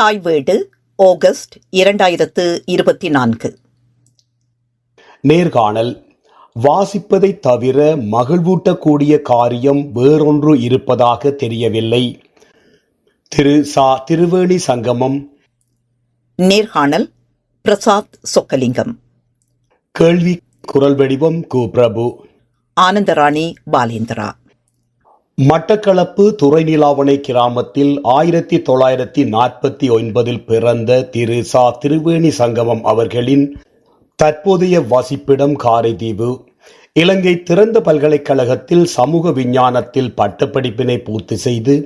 தாய் வீடு ஆகஸ்ட் இரண்டாயிரத்து இருபத்தி நான்கு. நேர்காணல். வாசிப்பதைத் தவிர மகிழ்வூட்டக்கூடிய காரியம் வேறொன்று இருப்பதாக தெரியவில்லை. திரு. சா. திருவேணி சங்கமம். நேர்காணல் பிரசாத் சொக்கலிங்கம். கேள்வி குரல் வடிவம் கு. பிரபு. ஆனந்தராணி பாலேந்திரா. மட்டக்களப்பு துறைநிலாவணை கிராமத்தில் ஆயிரத்தி தொள்ளாயிரத்தி நாற்பத்தி ஒன்பதில் பிறந்த திரு சா. திருவேணி சங்கமம் அவர்களின் தற்போதைய வசிப்பிடம் காரைதீவு இலங்கை திறந்த பல்கலைக்கழகத்தில் சமூக விஞ்ஞானத்தில் பட்டப்படிப்பினை பூர்த்தி செய்து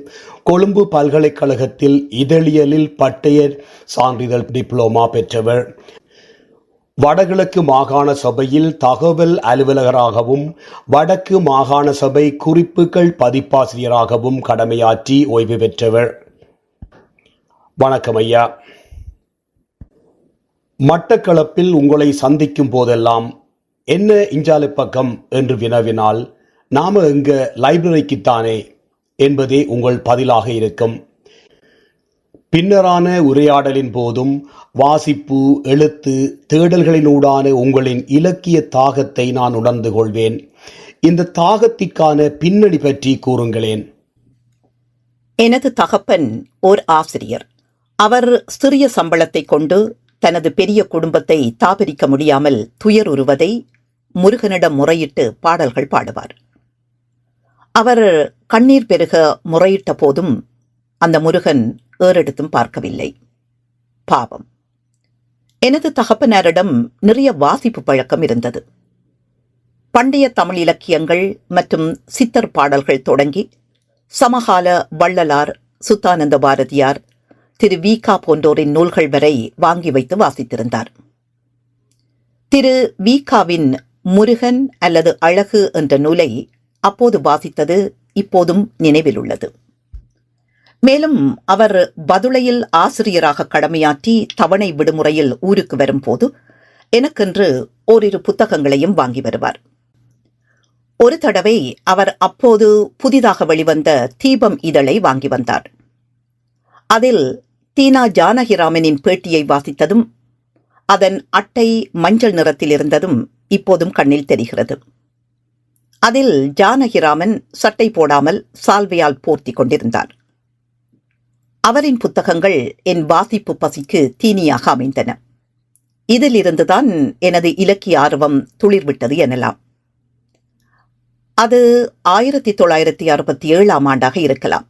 கொழும்பு பல்கலைக்கழகத்தில் இதழியலில் பட்டயர் சான்றிதழ் டிப்ளோமா பெற்றவர். வடகிழக்கு மாகாண சபையில் தகவல் அலுவலகராகவும் வடக்கு மாகாண சபை குறிப்புகள் பதிப்பாசிரியராகவும் கடமையாற்றி ஓய்வு பெற்றவர். வணக்கம் ஐயா. மட்டக்களப்பில் உங்களை சந்திக்கும் போதெல்லாம் என்ன இஞ்சாலை பக்கம் என்று வினவினால் நாம எங்க லைப்ரரிக்குத்தானே என்பதே உங்கள் பதிலாக இருக்கும். பின்னரான உரையாடலின் போதும் வாசிப்பு எழுத்து தேடல்களினூடான உங்களின் இலக்கிய தாகத்தை நான் உணர்ந்து கொள்வேன். இந்த தாகத்திற்கான பின்னணி பற்றி கூறுங்களேன். எனது தகப்பன் ஓர் ஆசிரியர். அவர் சிறிய சம்பளத்தை கொண்டு தனது பெரிய குடும்பத்தை தாபரிக்க முடியாமல் துயர் உருவதை முருகனிடம் முறையிட்டு பாடல்கள் பாடுவார். அவர் கண்ணீர் பெருக முறையிட்ட போதும் அந்த முருகன் ஏறெடுத்தும் பார்க்கவில்லை. பாவம். எனது தகப்பனாரிடம் நிறைய வாசிப்பு பழக்கம் இருந்தது. பண்டைய தமிழ் இலக்கியங்கள் மற்றும் சித்தர் பாடல்கள் தொடங்கி சமகால வள்ளலார் சுத்தானந்த பாரதியார் திரு வீகா போன்றோரின் நூல்கள் வரை வாங்கி வைத்து வாசித்திருந்தார். திரு வீகாவின் முருகன் அல்லது அழகு என்ற நூலை அப்போது வாசித்தது இப்போதும் நினைவில் உள்ளது மேலும் அவர் பதுளையில் ஆசிரியராக கடமையாற்றி தவணை விடுமுறையில் ஊருக்கு வரும்போது எனக்கென்று ஓரிரு புத்தகங்களையும் வாங்கி வருவார். ஒரு தடவை அவர் அப்போது புதிதாக வெளிவந்த தீபம் இதழை வாங்கி வந்தார். அதில் தீனா ஜானகிராமனின் பேட்டியை வாசித்ததும் அதன் அட்டை மஞ்சள் நிறத்தில் இருந்ததும் இப்போதும் கண்ணில் தெரிகிறது. அதில் ஜானகிராமன் சட்டை போடாமல் சால்வையால் போர்த்தி கொண்டிருந்தார். அவரின் புத்தகங்கள் என் வாசிப்பு பசிக்கு தீனியாக அமைந்தன. இதிலிருந்துதான் எனது இலக்கிய ஆர்வம் துளிர்விட்டது எனலாம். அது ஆயிரத்தி தொள்ளாயிரத்தி அறுபத்தி ஏழாம் ஆண்டாக இருக்கலாம்.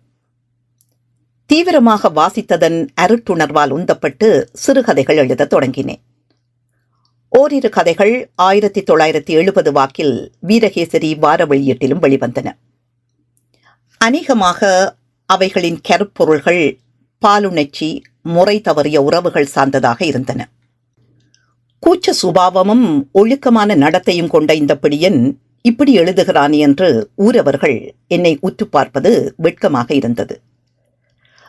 தீவிரமாக வாசித்ததன் அருட்டுணர்வால் உந்தப்பட்டு சிறுகதைகள் எழுதத் தொடங்கினேன். ஓரிரு கதைகள் ஆயிரத்தி தொள்ளாயிரத்தி எழுபது வாக்கில் வீரகேசரி வார வெளியீட்டிலும் வெளிவந்தன. அநேகமாக அவைகளின் கருப்பொருள்கள் பாலுணர்ச்சி முறை தவறிய உறவுகள் சார்ந்ததாக இருந்தன. கூச்ச சுபாவமும் ஒழுக்கமான நடத்தையும் கொண்ட இந்த பிடியன் இப்படி எழுதுகிறான் என்று ஊரவர்கள் என்னை உற்று பார்ப்பது வெட்கமாக இருந்தது.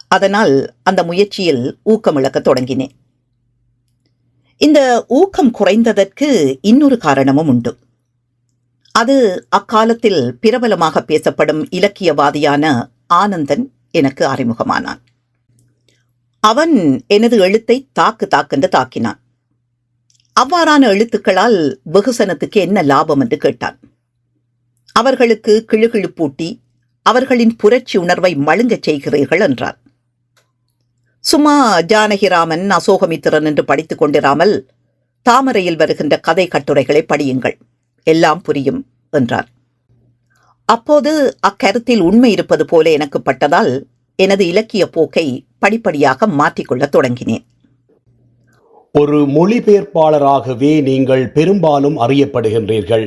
அதனால் அந்த முயற்சியில் ஊக்கமிழக்கத் தொடங்கினேன். இந்த ஊக்கம் குறைந்ததற்கு இன்னொரு காரணமும் உண்டு. அது அக்காலத்தில் பிரபலமாக பேசப்படும் இலக்கியவாதியான ஆனந்தன் எனக்கு அறிமுகமானான். அவன் எனது எழுத்தை தாக்கு தாக்கென்று தாக்கினான். அவ்வாறான எழுத்துக்களால் வெகுசனத்துக்கு என்ன லாபம் என்று கேட்டான். அவர்களுக்கு கிழுகிழுப்பூட்டி அவர்களின் புரட்சி உணர்வை மழுங்கச் செய்கிறீர்கள் என்றார் சும்மா ஜானகிராமன் அசோகமித்திரன் என்று படித்துக் கொண்டிராமல் தாமரையில் வருகின்ற கதை கட்டுரைகளை படியுங்கள். எல்லாம் புரியும் என்றார் அப்போது அக்கருத்தில் உண்மை இருப்பது போல எனக்கு பட்டதால் எனது இலக்கிய போக்கை படிப்படியாக மாற்றிக்கொள்ளத் தொடங்கினேன். ஒரு மொழிபெயர்ப்பாளராகவே நீங்கள் பெரும்பாலும் அறியப்படுகின்றீர்கள்.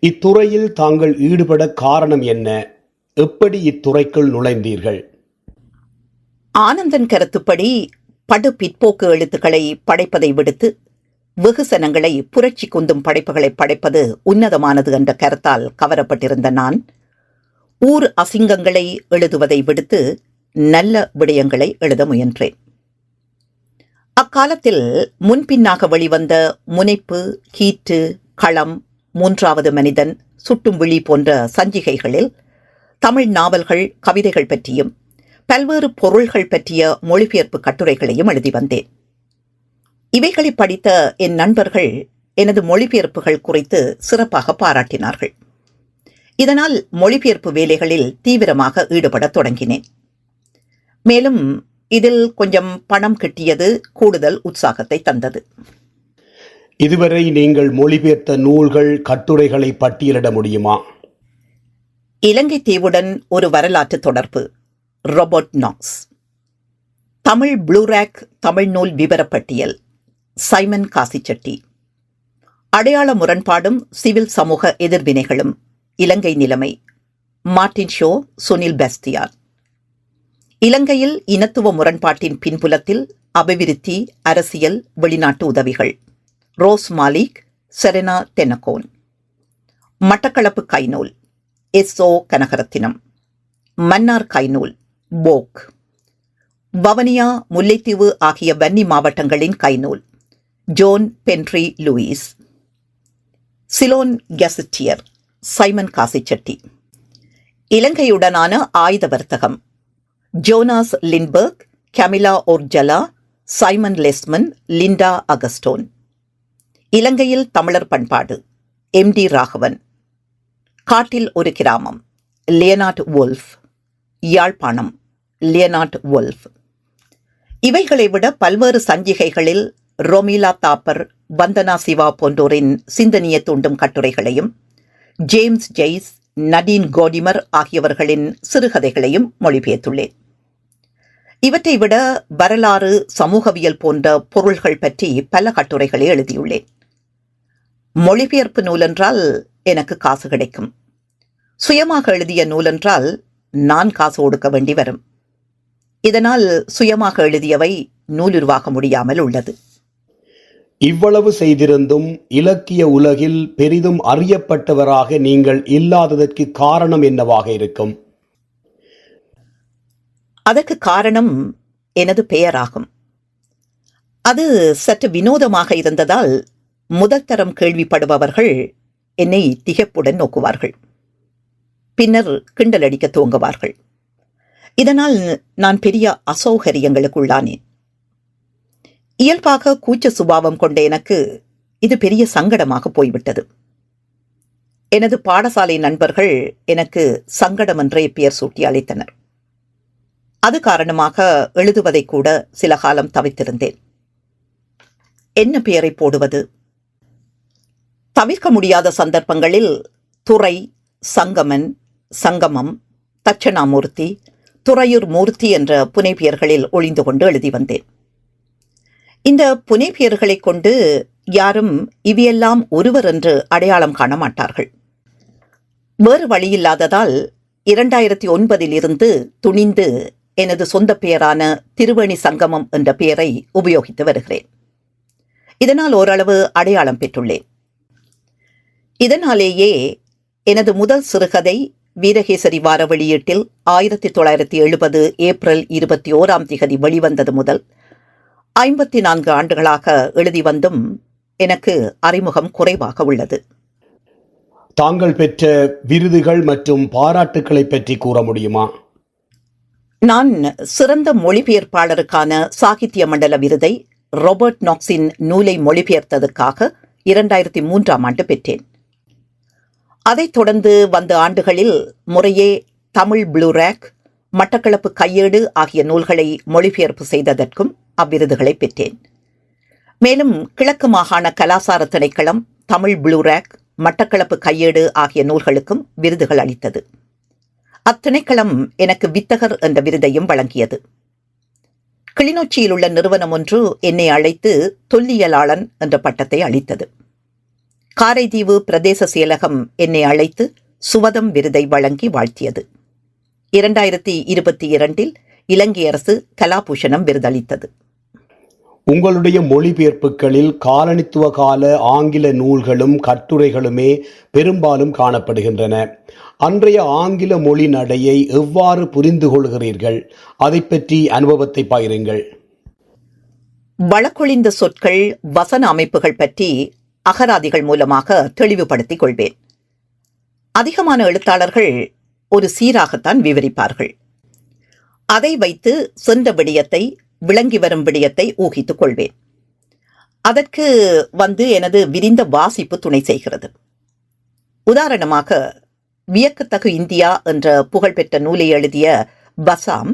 இத்துறையில் தாங்கள் ஈடுபட காரணம் என்ன? எப்படி இத்துறைக்குள் நுழைந்தீர்கள்? ஆனந்தன் கருத்துப்படி படு பிற்போக்கு எழுத்துக்களை படைப்பதை விடுத்து வெகுசனங்களை புரட்சி குந்தும் படைப்புகளை படைப்பது உன்னதமானது என்ற கருத்தால் கவரப்பட்டிருந்த நான் ஊர் அசிங்கங்களை எழுதுவதை விடுத்து நல்ல விடயங்களை எழுத முயன்றேன். அக்காலத்தில் முன்பின்னாக வெளிவந்த முனைப்பு கீற்று களம் மூன்றாவது மனிதன் சுட்டும் விழி போன்ற சஞ்சிகைகளில் தமிழ் நாவல்கள் கவிதைகள் பற்றியும் பல்வேறு பொருள்கள் பற்றிய மொழிபெயர்ப்பு கட்டுரைகளையும் எழுதி வந்தேன். இவைகளை படித்த என் நண்பர்கள் எனது மொழிபெயர்ப்புகள் குறித்து சிறப்பாக பாராட்டினார்கள். இதனால் மொழிபெயர்ப்பு வேலைகளில் தீவிரமாக ஈடுபடத் தொடங்கினேன். மேலும் இதில் கொஞ்சம் பணம் கிட்டியது கூடுதல் உற்சாகத்தை தந்தது. இதுவரை நீங்கள் மொழிபெயர்த்த நூல்கள் கட்டுரைகளை பட்டியலிட முடியுமா? இலங்கை தீவுடன் ஒரு வரலாற்று தொடர்பு ரொபர்ட் நாக்ஸ் தமிழ் ப்ளூராக் தமிழ் நூல் விவரப்பட்டியல் சைமன் காசிச்செட்டி. அடையாள முரண்பாடும் சிவில் சமூக எதிர்வினைகளும் இலங்கை நிலைமை. Martin Shaw Sunil Bastian. இலங்கையில் இனத்துவ முரண்பாட்டின் பின்புலத்தில் அபிவிருத்தி அரசியல் வெளிநாட்டு உதவிகள். ரோஸ் மாலிக் செரெனா தென்னகோன் மட்டக்களப்பு கைநூல் எஸ் ஓ கனகரத்தினம். மன்னார் கைநூல் போக். வவனியா முல்லைத்தீவு ஆகிய வன்னி மாவட்டங்களின் கைநூல் John Penry Lewis. Ceylon Gazetteer Simon Casie. இலங்கையுடனான ஆயுத வர்த்தகம். Jonas Lindberg Camilla Orjuela Simon Wezeman Linda Akerstrom இலங்கையில் தமிழர் பண்பாடு. M D Raghavan. காட்டில் ஒரு கிராமம். Leonard Woolf Yazhpanam. Leonard Woolf இவைகளை விட பல்வேறு சஞ்சிகைகளில் ரொமிலா தாப்பர் வந்தனா சிவா போன்றோரின் சிந்தனிய தூண்டும் கட்டுரைகளையும் ஜேம்ஸ் ஜெய்ஸ் நடீன் கோடிமர் ஆகியவர்களின் சிறுகதைகளையும் மொழிபெயர்த்துள்ளேன். இவற்றை விட வரலாறு சமூகவியல் போன்ற பொருள்கள் பற்றி பல கட்டுரைகளை எழுதியுள்ளேன். மொழிபெயர்ப்பு நூலென்றால் எனக்கு காசு கிடைக்கும். சுயமாக எழுதிய நூலென்றால் நான் காசு ஒடுக்க வேண்டி வரும். இதனால் சுயமாக எழுதியவை நூலுருவாக முடியாமல் உள்ளது. இவ்வளவு செய்திருந்தும் இலக்கிய உலகில் பெரிதும் அறியப்பட்டவராக நீங்கள் இல்லாததற்கு காரணம் என்னவாக இருக்கும்? அதற்கு காரணம் எனது பெயராகும். அது சற்று வினோதமாக இருந்ததால் முதல் தரம் கேள்விப்படுபவர்கள் என்னை திகைப்புடன் நோக்குவார்கள். பின்னர் கிண்டல் அடிக்க துவங்குவார்கள். இதனால் நான் பெரிய அசௌகரியங்களுக்குள்ளானேன். இயல்பாக கூச்ச சுபாவம் கொண்ட எனக்கு இது பெரிய சங்கடமாக போய்விட்டது. எனது பாடசாலை நண்பர்கள் எனக்கு சங்கடம் என்றே பெயர் சூட்டி அழைத்தனர் அது காரணமாக எழுதுவதை கூட சில காலம் தவித்திருந்தேன். என்ன பெயரை போடுவது? தவிர்க்க முடியாத சந்தர்ப்பங்களில் துறை சங்கமன் சங்கமம் தட்சணாமூர்த்தி துறையூர் மூர்த்தி என்ற புனைப்பெயர்களில் ஒளிந்து கொண்டு எழுதி வந்தேன். இந்த புனைப்பெயர்களைக் கொண்டு யாரும் இவையெல்லாம் ஒருவர் என்று அடையாளம் காண மாட்டார்கள். வேறு வழியில்லாததால் இரண்டாயிரத்தி ஒன்பதில் இருந்து துணிந்து எனது சொந்த பெயரான திருவணி சங்கமம் என்ற பெயரை உபயோகித்து வருகிறேன். இதனால் ஓரளவு அடையாளம் பெற்றுள்ளேன். இதனாலேயே எனது முதல் சிறுகதை வீரகேசரி வார வெளியீட்டில் ஆயிரத்தி தொள்ளாயிரத்தி எழுபது ஏப்ரல் இருபத்தி ஓராம் திகதி வெளிவந்தது முதல் ஐம்பத்தி நான்கு ஆண்டுகளாக எழுதி வந்தும் எனக்கு அறிமுகம் குறைவாக உள்ளது. தாங்கள் பெற்ற விருதுகள் மற்றும் பாராட்டுக்களை பற்றி கூற முடியுமா? நான் சிறந்த மொழிபெயர்ப்பாளருக்கான சாகித்ய மண்டல விருதை ராபர்ட் நாக்ஸின் நூலை மொழிபெயர்த்ததுக்காக இரண்டாயிரத்தி மூன்றாம் ஆண்டு பெற்றேன். அதைத் தொடர்ந்து வந்த ஆண்டுகளில் முறையே தமிழ் ப்ளூராக் மட்டக்களப்பு கையேடு ஆகிய நூல்களை மொழிபெயர்ப்பு செய்ததற்கும் அவ்விருதுகளை பெற்றேன். மேலும் கிழக்கு மாகாண கலாசார திணைக்களம் தமிழ் ப்ளூராக் மட்டக்களப்பு கையேடு ஆகிய நூல்களுக்கும் விருதுகள் அளித்தது. அத்திணைக்களம் எனக்கு வித்தகர் என்ற விருதையும் வழங்கியது. கிளிநொச்சியில் உள்ள நிறுவனம் ஒன்று என்னை அழைத்து தொல்லியலாளன் என்ற பட்டத்தை அளித்தது. காரைதீவு பிரதேச செயலகம் என்னை அழைத்து சுவதம் விருதை வழங்கி வாழ்த்தியது. இரண்டாயிரத்தி இருபத்தி இரண்டில் இலங்கை அரசு கலாபூஷணம் விருதளித்தது. உங்களுடைய மொழிபெயர்ப்புகளில் காலனித்துவ கால ஆங்கில நூல்களும் கட்டுரைகளுமே பெரும்பாலும் காணப்படுகின்றன. அன்றைய ஆங்கில மொழி நடையை எவ்வாறு புரிந்து கொள்கிறீர்கள்? அதை பற்றி அனுபவத்தை பகிருங்கள். வழக்கொழிந்த சொற்கள் வசன அமைப்புகள் பற்றி அகராதிகள் மூலமாக தெளிவுபடுத்திக் கொள்வேன். அதிகமான எழுத்தாளர்கள் ஒரு சீராகத்தான் விவரிப்பார்கள். அதை வைத்து சென்ற விடயத்தை விளங்கி வரும் விடயத்தை ஊகித்துக் கொள்வேன். அதற்கு வந்து எனது விரிந்த வாசிப்பு துணை செய்கிறது. உதாரணமாக வியக்கத்தகு இந்தியா என்ற புகழ்பெற்ற நூலை எழுதிய பசாம்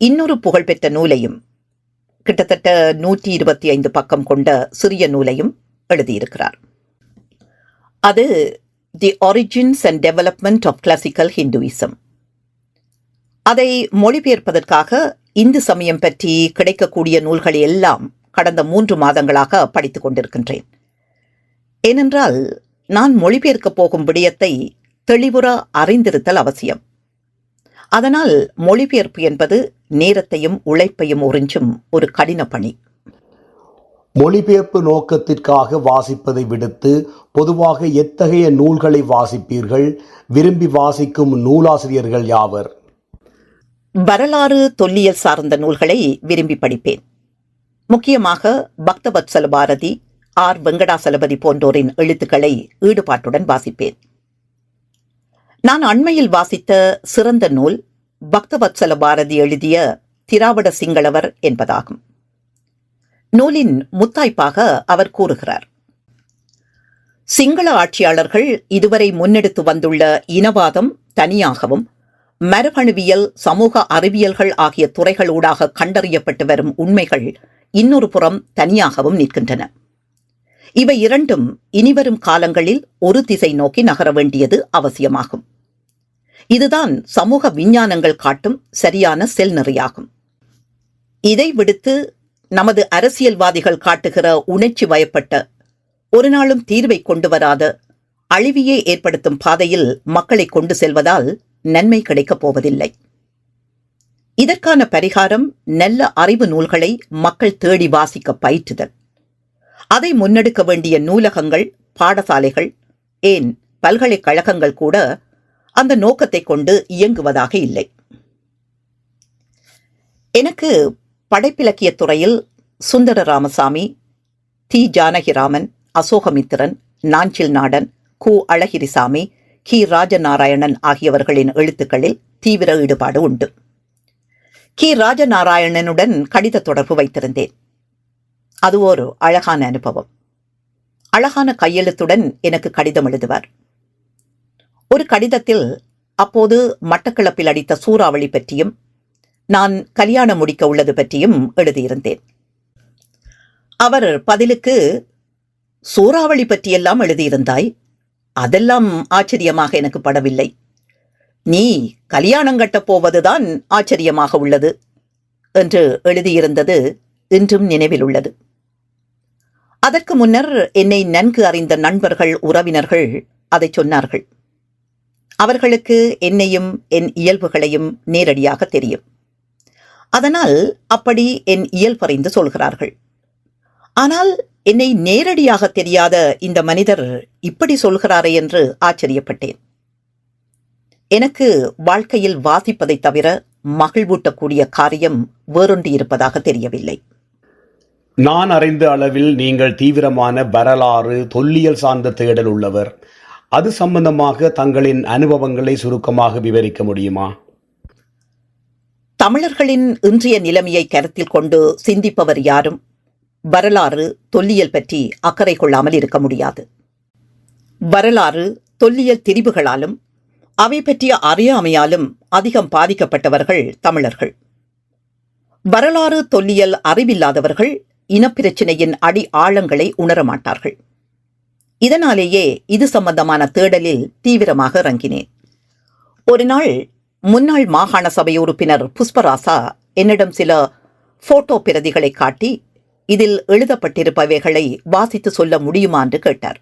இன்னொரு புகழ்பெற்ற நூலையும் கிட்டத்தட்ட நூற்றி இருபத்தி ஐந்து பக்கம் கொண்ட சிறிய நூலையும் எழுதியிருக்கிறார். அது the origins and development of classical Hinduism அதை மொழிபெயர்ப்பதற்காக இந்து சமயம் பற்றி கிடைக்கக்கூடிய நூல்களை எல்லாம் கடந்த மூன்று மாதங்களாக படித்துக் கொண்டிருக்கின்றேன். ஏனென்றால் நான் மொழிபெயர்க்கப் போகும் விடயத்தை தெளிவுற அறிந்திருத்தல் அவசியம். அதனால் மொழிபெயர்ப்பு என்பது நேரத்தையும் உழைப்பையும் உறிஞ்சும் ஒரு கடின பணி. மொழிபெயர்ப்பு நோக்கத்திற்காக வாசிப்பதை விடுத்து பொதுவாக எத்தகைய நூல்களை வாசிப்பீர்கள்? விரும்பி வாசிக்கும் நூலாசிரியர்கள் யாவர்? வரலாறு தொல்லியல் சார்ந்த நூல்களை விரும்பி படிப்பேன். முக்கியமாக பக்தவத்சல பாரதி ஆர். வெங்கடாசலபதி போன்றோரின் எழுத்துக்களை ஈடுபாட்டுடன் வாசிப்பேன். நான் அண்மையில் வாசித்த சிறந்த நூல் பக்தவத்சல பாரதி எழுதிய திராவிட சிங்களவர் என்பதாகும். நூலின் முத்தாய்ப்பாக அவர் கூறுகிறார். சிங்கள ஆட்சியாளர்கள் இதுவரை முன்னெடுத்து வந்துள்ள இனவாதம் தனியாகவும் மரபணுவியல் சமூக அறிவியல்கள் ஆகிய துறைகளூடாக கண்டறியப்பட்டு வரும் உண்மைகள் இன்னொரு புறம் தனியாகவும் நிற்கின்றன. இவை இரண்டும் இனிவரும் காலங்களில் ஒரு திசை நோக்கி நகர வேண்டியது அவசியமாகும். இதுதான் சமூக விஞ்ஞானங்கள் காட்டும் சரியான செல்நெறியாகும். இதை விடுத்து நமது அரசியல்வாதிகள் காட்டுகிற உணர்ச்சி வயப்பட்ட ஒரு நாளும் தீர்வை கொண்டு வராத அழிவியே ஏற்படுத்தும் பாதையில் மக்களை கொண்டு செல்வதால் நன்மை கிடைக்கப் போவதில்லை. இதற்கான பரிகாரம் நல்ல அறிவு நூல்களை மக்கள் தேடி வாசிக்க பயிற்றுதல். அதை முன்னெடுக்க வேண்டிய நூலகங்கள் பாடசாலைகள் ஏன் பல்கலைக்கழகங்கள் கூட அந்த நோக்கத்தை கொண்டு இயங்குவதாக இல்லை. எனக்கு படைப்பிலக்கியத் துறையில் சுந்தர ராமசாமி தி ஜானகிராமன் அசோகமித்திரன் நாஞ்சில் நாடன் கு. அழகிரிசாமி கி. ராஜநாராயணன் ஆகியவர்களின் எழுத்துக்களில் தீவிர ஈடுபாடு உண்டு. கி. ராஜநாராயணனுடன் கடித தொடர்பு வைத்திருந்தேன். அது ஒரு அழகான அனுபவம். அழகான கையெழுத்துடன் எனக்கு கடிதம் எழுதுவார். ஒரு கடிதத்தில் அப்போது மட்டக்களப்பில் அடித்த சூறாவளி பற்றியும் நான் கல்யாணம் முடிக்க உள்ளது பற்றியும் எழுதியிருந்தேன். அவர் பதிலுக்கு சூறாவளி பற்றியெல்லாம் எழுதியிருந்தாய்? அதெல்லாம் ஆச்சரியமாக எனக்கு படவில்லை. நீ கல்யாணம் கட்டப் போவதுதான் ஆச்சரியமாக உள்ளது என்று எழுதியிருந்தது இன்றும் நினைவில் உள்ளது. அதற்கு முன்னர் என்னை நன்கு அறிந்த நண்பர்கள் உறவினர்கள் அதை சொன்னார்கள். அவர்களுக்கு என்னையும் என் இயல்புகளையும் நேரடியாக தெரியும். அதனால் அப்படி என் இயல்பறிந்து சொல்கிறார்கள். ஆனால் என்னை நேரடியாக தெரியாத இந்த மனிதர் இப்படி சொல்கிறாரே என்று ஆச்சரியப்பட்டேன். எனக்கு வாழ்க்கையில் வாசிப்பதை தவிர மகிழ்வூட்டக்கூடிய காரியம் வேறொன்று இருப்பதாக தெரியவில்லை. நான் அறிந்த அளவில் நீங்கள் தீவிரமான வரலாறு தொல்லியல் சார்ந்த தேடல் உள்ளவர். அது சம்பந்தமாக தங்களின் அனுபவங்களை சுருக்கமாக விவரிக்க முடியுமா? தமிழர்களின் இன்றைய நிலைமையை கருத்தில் கொண்டு சிந்திப்பவர் யாரும் வரலாறு தொல்லியல் பற்றி அக்கறை கொள்ளாமல் இருக்க முடியாது. வரலாறு தொல்லியல் திரிவுகளாலும் அவை பற்றிய அறியாமையாலும் அதிகம் பாதிக்கப்பட்டவர்கள் தமிழர்கள். வரலாறு தொல்லியல் அறிவில்லாதவர்கள் இனப்பிரச்சினையின் அடி ஆழங்களை உணரமாட்டார்கள் இதனாலேயே இது சம்பந்தமான தேடலில் தீவிரமாக இறங்கினேன். ஒரு நாள் முன்னாள் மாகாண சபை உறுப்பினர் புஷ்பராசா என்னிடம் சில போட்டோ பிரதிகளை காட்டி இதில் எழுதப்பட்டிருப்பவைகளை வாசித்து சொல்ல முடியுமா என்று கேட்டார்.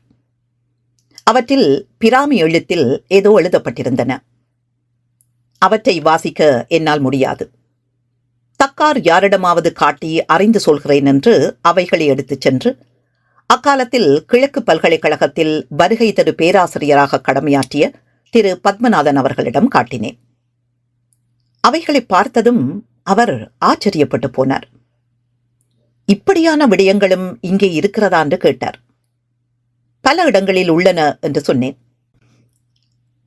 அவற்றில் பிராமி எழுத்தில் ஏதோ எழுதப்பட்டிருந்தன. அவற்றை வாசிக்க என்னால் முடியாது. தக்கார் யாரிடமாவது காட்டி அறிந்து சொல்கிறேன் என்று அவைகளை எடுத்துச் சென்று அக்காலத்தில் கிழக்கு பல்கலைக்கழகத்தில் வருகை தரு பேராசிரியராக கடமையாற்றிய திரு பத்மநாதன் அவர்களிடம் காட்டினேன். அவைகளை பார்த்ததும் அவர் ஆச்சரியப்பட்டு போனார். இப்படியான விடயங்களும் இங்கே இருக்கிறதா என்று கேட்டார். பல இடங்களில் உள்ளன என்று சொன்னேன்.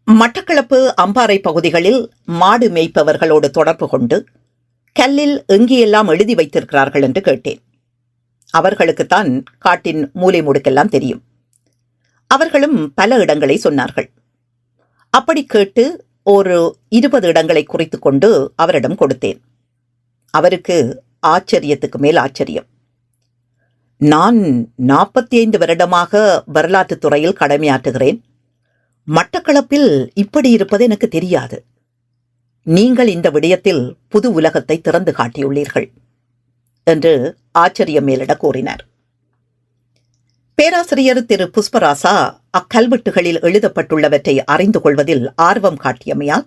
மட்டக்களப்பு அம்பாறை பகுதிகளில் மாடு மேய்ப்பவர்களோடு தொடர்பு கொண்டு கல்லில் எங்கேயெல்லாம் எழுதி வைத்திருக்கிறார்கள் என்று கேட்டேன். அவர்களுக்குத்தான் காட்டின் மூலை முடுக்கெல்லாம் தெரியும். அவர்களும் பல இடங்களை சொன்னார்கள். அப்படி கேட்டு ஒரு இருபது இடங்களை குறித்து கொண்டு அவரிடம் கொடுத்தேன். அவருக்கு ஆச்சரியத்துக்கு மேல் ஆச்சரியம். நான் நாற்பத்தி ஐந்து வருடமாக வரலாற்றுத் துறையில் கடமையாற்றுகிறேன். மட்டக்களப்பில் இப்படி இருப்பது எனக்கு தெரியாது. நீங்கள் இந்த விடயத்தில் புது உலகத்தை திறந்து காட்டியுள்ளீர்கள் என்று ஆச்சரியம் மேலிட கூறினார். பேராசிரியர் திரு புஷ்பராசா அக்கல்வெட்டுகளில் எழுதப்பட்டுள்ளவற்றை அறிந்து கொள்வதில் ஆர்வம் காட்டியமையால்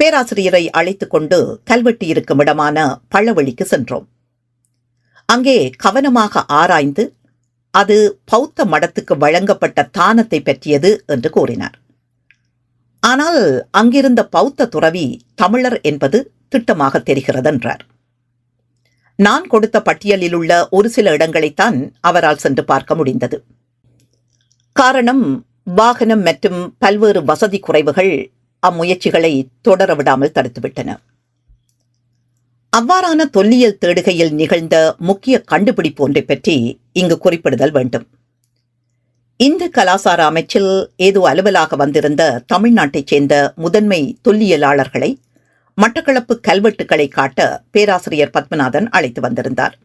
பேராசிரியரை அழைத்துக் கொண்டு கல்வெட்டு இருக்கும் இடமான பழவழிக்கு சென்றோம். அங்கே கவனமாக ஆராய்ந்து அது பௌத்த மடத்துக்கு வழங்கப்பட்ட தானத்தை பற்றியது என்று கூறினார். ஆனால் அங்கிருந்த பௌத்த துறவி தமிழர் என்பது திட்டமாக தெரிகிறது என்றார் நான் கொடுத்த பட்டியலில் உள்ள ஒரு சில இடங்களைத்தான் அவரால் சென்று பார்க்க முடிந்தது. காரணம் வாகனம் மற்றும் பல்வேறு வசதி குறைவுகள் அம்முயற்சிகளை தொடர விடாமல் தடுத்துவிட்டன. அவ்வாறான தொல்லியல் தேடுகையில் நிகழ்ந்த முக்கிய கண்டுபிடிப்பு ஒன்றை பற்றி இங்கு குறிப்பிடுதல் வேண்டும். இந்து கலாசார அமைச்சில் ஏதோ அலுவலாக வந்திருந்த தமிழ்நாட்டைச் சேர்ந்த முதன்மை தொல்லியலாளர்களை மட்டக்களப்பு கல்வெட்டுகளை காட்ட பேராசிரியர் பத்மநாதன் அழைத்து வந்திருந்தார்.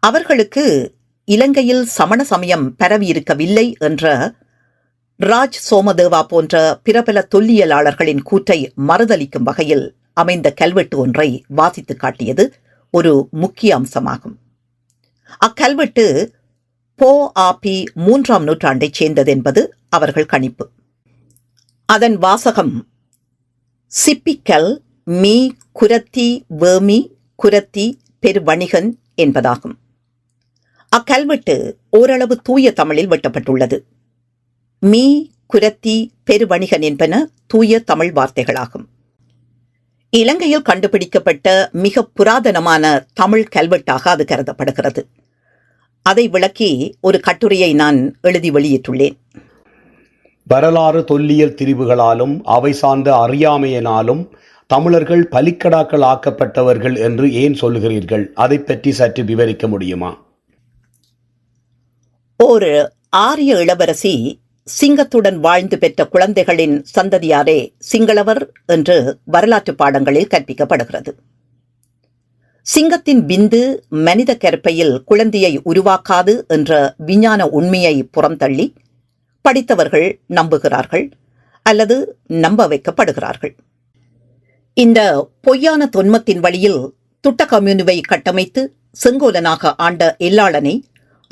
அவர்களுக்கு இலங்கையில் சமண சமயம் பரவியிருக்கவில்லை என்ற ராஜ் சோமதேவா போன்ற பிரபல தொல்லியலாளர்களின் கூற்றை மறுதளிக்கும் வகையில் அமைந்த கல்வெட்டு ஒன்றை வாசித்து காட்டியது ஒரு முக்கிய அம்சமாகும். அக்கல்வெட்டு போ ஆபி மூன்றாம் நூற்றாண்டைச் சேர்ந்தது என்பது அவர்கள் கணிப்பு. அதன் வாசகம் சிப்பிக்கல் மீ குரத்தி வேமி குரத்தி பெருவணிகன் என்பதாகும். அக்கல்வெட்டு ஓரளவு தூய தமிழில் வெட்டப்பட்டுள்ளது. மீ குரத்தி பெருவணிகன் என்பன தூய தமிழ் வார்த்தைகளாகும். இலங்கையில் கண்டுபிடிக்கப்பட்ட மிக புராதனமான தமிழ் கல்வெட்டாக அது கருதப்படுகிறது. அதை விளக்கி ஒரு கட்டுரையை நான் எழுதி வெளியிட்டுள்ளேன். வரலாறு தொல்லியல் திரிவுகளாலும் அவை சார்ந்த அறியாமையினாலும் தமிழர்கள் பலிக்கடாக்கள் ஆக்கப்பட்டவர்கள் என்று ஏன் சொல்லுகிறீர்கள்? அதை பற்றி சற்று விவரிக்க முடியுமா? ஒரு ஆரிய இளவரசி சிங்கத்துடன் வாழ்ந்து பெற்ற குழந்தைகளின் சந்ததியாரே சிங்களவர் என்று வரலாற்று பாடங்களில் கற்பிக்கப்படுகிறது. சிங்கத்தின் விந்து மனித கருப்பையில் குழந்தையை உருவாக்காது என்ற விஞ்ஞான உண்மையை புறந்தள்ளி படித்தவர்கள் நம்புகிறார்கள் அல்லது நம்ப வைக்கப்படுகிறார்கள். இந்த பொய்யான தொன்மத்தின் வழியில் துட்ட கம்யூனுவை கட்டமைத்து செங்கோலனாக ஆண்ட எல்லாளனை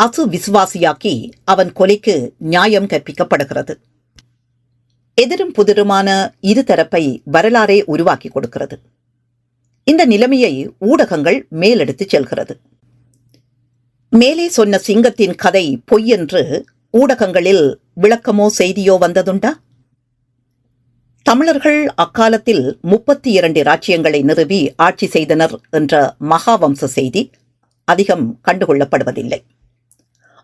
அசு விசுவாசியாக்கி அவன் கொலைக்கு நியாயம் கற்பிக்கப்படுகிறது. எதிரும் புதிருமான இருதரப்பை வரலாறே உருவாக்கி கொடுக்கிறது. இந்த நிலைமையை ஊடகங்கள் மேலெடுத்துச் செல்கிறது. மேலே சொன்ன சிங்கத்தின் கதை பொய் என்று ஊடகங்களில் விளக்கமோ செய்தியோ வந்ததுண்டா? தமிழர்கள் அக்காலத்தில் முப்பத்தி இரண்டு ராஜ்யங்களை நிறுவி ஆட்சி செய்தனர் என்ற மகாவம்ச செய்தி அதிகம் கண்டுகொள்ளப்படுவதில்லை.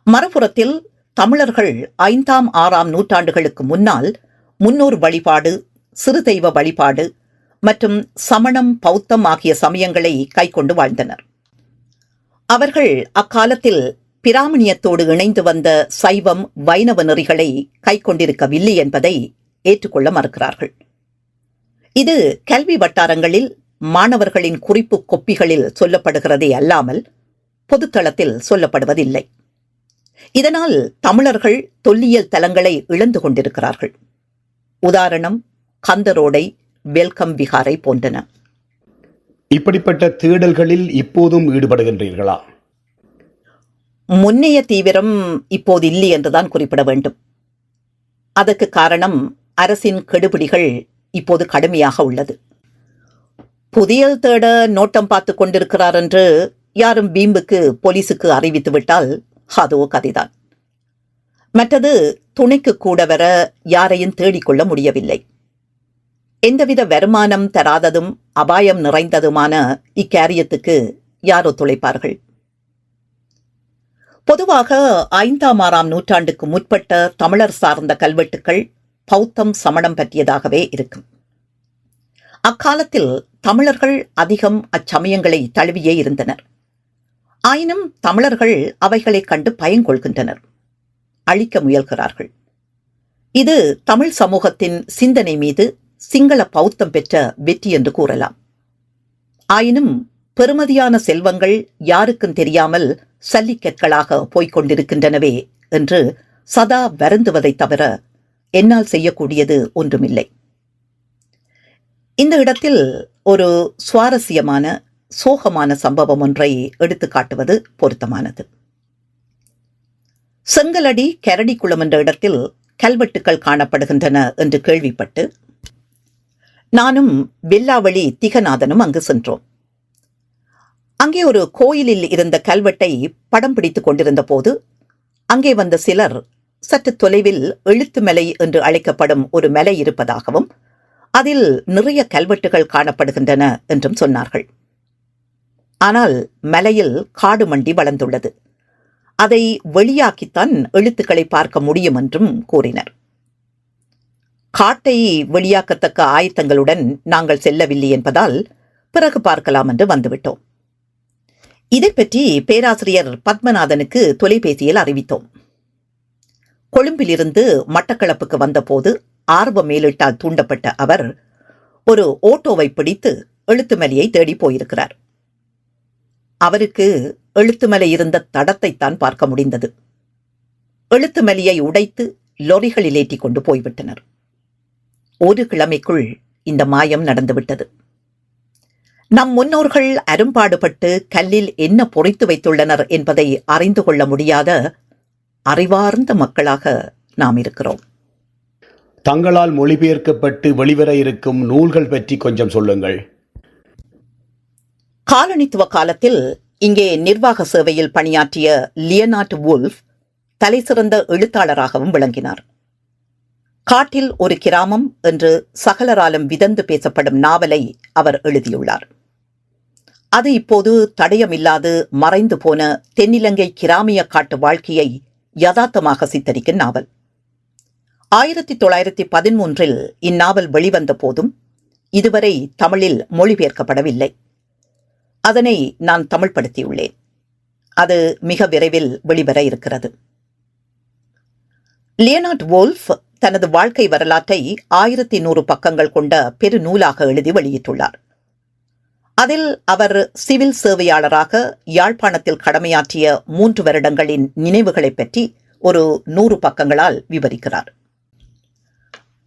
மறுபுறத்தில் தமிழர்கள் ஐந்தாம் ஆறாம் நூற்றாண்டுகளுக்கு முன்னால் முன்னோர் வழிபாடு சிறு தெய்வ வழிபாடு மற்றும் சமணம் பௌத்தம் ஆகிய சமயங்களை கைக்கொண்டு வாழ்ந்தனர். அவர்கள் அக்காலத்தில் பிராமணியத்தோடு இணைந்து வந்த சைவம் வைணவ நெறிகளை கைக்கொண்டிருக்கவில்லை என்பதை ஏற்றுக்கொள்ள மறுக்கிறார்கள். இது கல்வி வட்டாரங்களில் மாணவர்களின் குறிப்பு கொப்பிகளில் சொல்லப்படுகிறதே அல்லாமல் பொதுத்தளத்தில் சொல்லப்படுவதில்லை. இதனால் தமிழர்கள் தொல்லியல் தலங்களை இழந்து கொண்டிருக்கிறார்கள். உதாரணம் கந்தரோடை வெல்கம் விகாரை போன்றன. இப்படிப்பட்ட தேடல்களில் இப்போதும் ஈடுபடுகின்றீர்களா? முன்னைய தீவிரம் இப்போது இல்லை என்றுதான் குறிப்பிட வேண்டும். அதற்கு காரணம் அரசின் கெடுபிடிகள் இப்போது கடுமையாக உள்ளது. புதியல் தேட நோட்டம் பார்த்து கொண்டிருக்கிறார் என்று யாரும் பீம்புக்கு போலீசுக்கு அறிவித்து விட்டால் அதுவோ கதைதான். மற்றது துணைக்கு கூட வர யாரையும் தேடிக்கொள்ள முடியவில்லை. எந்தவித வருமானம் தராததும் அபாயம் நிறைந்ததுமான இக்காரியத்துக்கு யார் ஒத்துழைப்பார்கள்? பொதுவாக ஐந்தாம் ஆறாம் நூற்றாண்டுக்கு முற்பட்ட தமிழர் சார்ந்த கல்வெட்டுக்கள் பௌத்தம் சமணம் பற்றியதாகவே இருக்கும். அக்காலத்தில் தமிழர்கள் அதிகம் அச்சமயங்களை தழுவியே இருந்தனர். ஆயினும் தமிழர்கள் அவைகளைக் கண்டு பயங்கொள்கின்றனர். அழிக்க முயல்கிறார்கள். இது தமிழ் சமூகத்தின் சிந்தனை மீது சிங்கள பௌத்தம் பெற்ற வெற்றி என்று கூறலாம். ஆயினும் பெறுமதியான செல்வங்கள் யாருக்கும் தெரியாமல் சல்லிக்கற்களாக போய்க் கொண்டிருக்கின்றனவே என்று சதா வருந்துவதைத் தவிர என்னால் செய்யக்கூடியது ஒன்றுமில்லை. இந்த இடத்தில் ஒரு சுவாரஸ்யமான சோகமான சம்பவம் ஒன்றை எடுத்துக் காட்டுவது பொருத்தமானது. செங்கலடி கரடிக்குளம் என்ற இடத்தில் கல்வெட்டுக்கள் காணப்படுகின்றன என்று கேள்விப்பட்டு நானும் வெல்லாவளி திகநாதனும் அங்கு சென்றோம். அங்கே ஒரு கோயிலில் இருந்த கல்வெட்டை படம் பிடித்துக் கொண்டிருந்த போது அங்கே வந்த சிலர் சற்று தொலைவில் எழுத்து மலை என்று அழைக்கப்படும் ஒரு மலை இருப்பதாகவும் அதில் நிறைய கல்வெட்டுகள் காணப்படுகின்றன என்றும் சொன்னார்கள். ஆனால் மலையில் காடு மண்டி வளர்ந்துள்ளது. அதை வெளியாக்கித்தான் எழுத்துக்களை பார்க்க முடியும் என்றும் கூறினர். காட்டை வெளியாக்கத்தக்க ஆயத்தங்களுடன் நாங்கள் செல்லவில்லை என்பதால் பிறகு பார்க்கலாம் என்று வந்துவிட்டோம். இதை பற்றி பேராசிரியர் பத்மநாதனுக்கு தொலைபேசியில் அறிவித்தோம். கொழும்பிலிருந்து மட்டக்களப்புக்கு வந்தபோது ஆர்வ மேலிட்டால் தூண்டப்பட்ட அவர் ஒரு ஓட்டோவை பிடித்து எழுத்துமலையை தேடி போயிருக்கிறார். அவருக்கு எழுத்துமலை இருந்த தடத்தைத்தான் பார்க்க முடிந்தது. எழுத்துமலையை உடைத்து லொரிகளில் ஏற்றிக் கொண்டு போய்விட்டனர். ஒரு கிழமைக்குள் இந்த மாயம் நடந்துவிட்டது. நம் முன்னோர்கள் அரும்பாடுபட்டு கல்லில் என்ன பொறித்து வைத்துள்ளனர் என்பதை அறிந்து கொள்ள முடியாத அறிவார்ந்த மக்களாக நாம் இருக்கிறோம். தங்களால் மொழிபெயர்க்கப்பட்டு வெளிவர இருக்கும் நூல்கள் பற்றி கொஞ்சம் சொல்லுங்கள். காலனித்துவ காலத்தில் இங்கே நிர்வாக சேவையில் பணியாற்றிய லியனார்ட் வுல்ஃப் தலைசிறந்த எழுத்தாளராகவும் விளங்கினார். காட்டில் ஒரு கிராமம் என்று சகலராலும் விதந்து பேசப்படும் நாவலை அவர் எழுதியுள்ளார். அது இப்போது தடயமில்லாது மறைந்து போன தென்னிலங்கை கிராமிய காட்டு வாழ்க்கையை யதார்த்தமாக சித்தரிக்கும் நாவல். ஆயிரத்தி தொள்ளாயிரத்தி பதிமூன்றில் இந்நாவல் வெளிவந்த போதும் இதுவரை தமிழில் மொழிபெயர்க்கப்படவில்லை. அதனை நான் தமிழ்படுத்தியுள்ளேன். அது மிக விரைவில் வெளிவர இருக்கிறது. லியனார்ட் வோல்ஃப் தனது வாழ்க்கை வரலாற்றை ஆயிரத்தி நூறு பக்கங்கள் கொண்ட பெருநூலாக எழுதி வெளியிட்டுள்ளார். அதில் அவர் சிவில் சேவையாளராக யாழ்ப்பாணத்தில் கடமையாற்றிய மூன்று வருடங்களின் நினைவுகளைப் பற்றி ஒரு நூறு பக்கங்களால் விவரிக்கிறார்.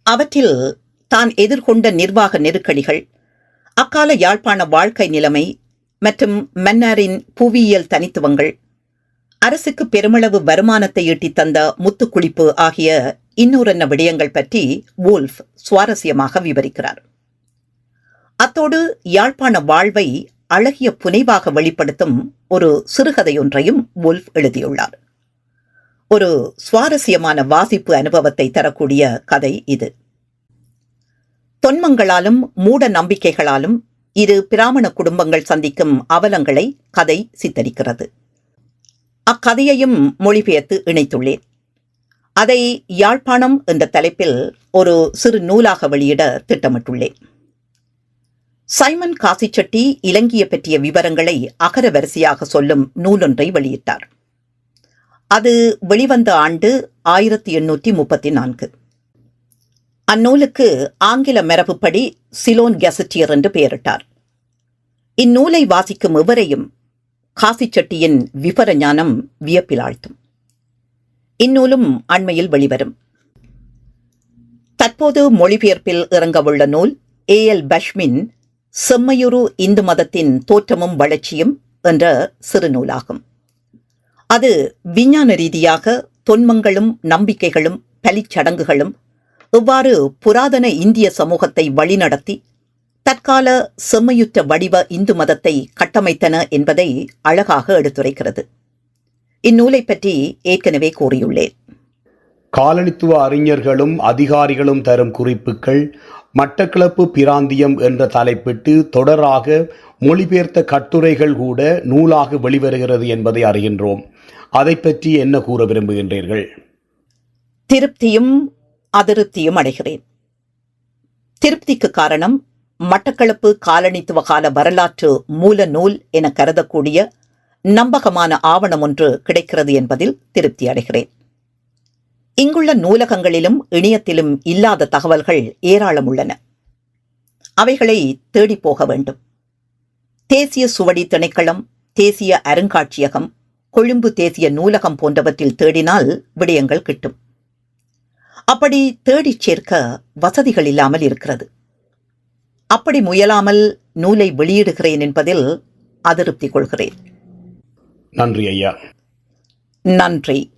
அவற்றில் தான் எதிர்கொண்ட நிர்வாக நெருக்கடிகள் அக்கால யாழ்ப்பாண வாழ்க்கை நிலைமை மற்றும் மன்னாரின் புவியியல் தனித்துவங்கள் அரசுக்கு பெருமளவு வருமானத்தை ஈட்டித் தந்த முத்துக்குளிப்பு ஆகிய இன்னொரு விடயங்கள் பற்றி வூல்ஃப் சுவாரஸ்யமாக விவரிக்கிறார். அத்தோடு யாழ்ப்பாண வாழ்வை அழகிய புனைவாக வெளிப்படுத்தும் ஒரு சிறுகதையொன்றையும் வுல்ஃப் எழுதியுள்ளார். ஒரு சுவாரஸ்யமான வாசிப்பு அனுபவத்தை தரக்கூடிய கதை இது. தொன்மங்களாலும் மூட நம்பிக்கைகளாலும் இரு பிராமண குடும்பங்கள் சந்திக்கும் அவலங்களை கதை சித்தரிக்கிறது. அக்கதையையும் மொழிபெயர்த்து இணைத்துள்ளேன். அதை யாழ்ப்பாணம் என்ற தலைப்பில் ஒரு சிறு நூலாக வெளியிட திட்டமிட்டுள்ளேன். சைமன் காசிச்செட்டி இலங்கைய பற்றிய விவரங்களை அகர வரிசையாக சொல்லும் நூலொன்றை வெளியிட்டார். அது வெளிவந்த ஆண்டு ஆயிரத்தி எண்ணூற்றி முப்பத்தி நான்கு. அந்நூலுக்கு ஆங்கில மரபுப்படி சிலோன் கெசட்டியர் என்று பெயரிட்டார். இந்நூலை வாசிக்கும் எவரையும் காசிச்செட்டியின் விபர ஞானம் வியப்பில் ஆழ்த்தும் இந்நூலும் அண்மையில் வெளிவரும். தற்போது மொழிபெயர்ப்பில் இறங்கவுள்ள நூல் ஏ எல் பஷ்மின் செம்மையுரு இந்து மதத்தின் தோற்றமும் வளர்ச்சியும் என்ற சிறு நூலாகும் அது விஞ்ஞான ரீதியாக தொன்மங்களும் நம்பிக்கைகளும் பலிச்சடங்குகளும் எவ்வாறு புராதன இந்திய சமூகத்தை வழிநடத்தி தற்கால செம்மையுற்ற வடிவ இந்து மதத்தை கட்டமைத்தன என்பதை அழகாக எடுத்துரைக்கிறது. இந்நூலை பற்றி ஏற்கனவே கூறியுள்ளேன். காலனித்துவ அறிஞர்களும் அதிகாரிகளும் தரும் குறிப்புகள் மட்டக்களப்பு பிராந்தியம் என்ற தலைப்பிட்டு தொடராக மொழிபெயர்த்த கட்டுரைகள் கூட நூலாக வெளிவருகிறது என்பதை அறிகின்றோம். அதை பற்றி என்ன கூற விரும்புகின்றீர்கள்? திருப்தியும் அதிருப்தியும் அடைகிறேன். திருப்திக்கு காரணம் மட்டக்களப்பு காலனித்துவ கால வரலாற்று மூல நூல் என கருதக்கூடிய நம்பகமான ஆவணம் ஒன்று கிடைக்கிறது என்பதில் திருப்தி அடைகிறேன். இங்குள்ள நூலகங்களிலும் இணையத்திலும் இல்லாத தகவல்கள் ஏராளம் உள்ளன அவைகளை தேடிப் போக வேண்டும். தேசிய சுவடி திணைக்களம் தேசிய அருங்காட்சியகம் கொழும்பு தேசிய நூலகம் போன்றவற்றில் தேடினால் விடயங்கள் கிட்டும். அப்படி தேடிச் சேர்க்க வசதிகள் இல்லாமல் இருக்கிறது. அப்படி முயலாமல் நூலை வெளியிடுகிறேன் என்பதில் அதிருப்தி கொள்கிறேன். நன்றி ஐயா. நன்றி.